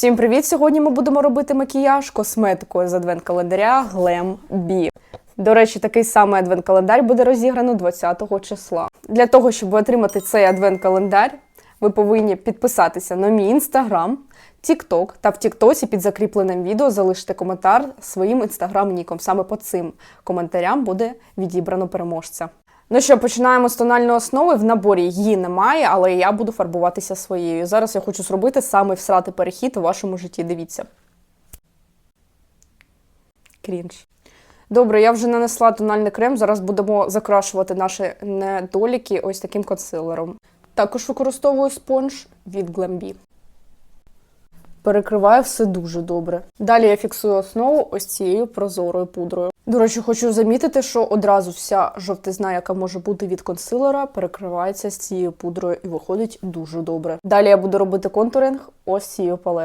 Всім привіт! Сьогодні ми будемо робити макіяж косметикою з адвент-календаря Glam B. До речі, такий самий адвент-календар буде розіграно 20 числа. Для того, щоб отримати цей адвент-календар, ви повинні підписатися на мій інстаграм, Тікток та в Тіктосі під закріпленим відео залишити коментар своїм інстаграм-ніком. Саме по цим коментарям буде відібрано переможця. Ну що, починаємо з тональної основи. В наборі її немає, але я буду фарбуватися своєю. Зараз я хочу зробити самий всратий перехід у вашому житті. Дивіться. Крінж. Добре, я вже нанесла тональний крем. Зараз будемо закрашувати наші недоліки ось таким консилером. Також використовую спонж від Glambi. Перекриваю все дуже добре. Далі я фіксую основу ось цією прозорою пудрою. До речі, хочу замітити, що одразу вся жовтизна, яка може бути від консилера, перекривається з цією пудрою і виходить дуже добре. Далі я буду робити контуринг ось цією палеткою.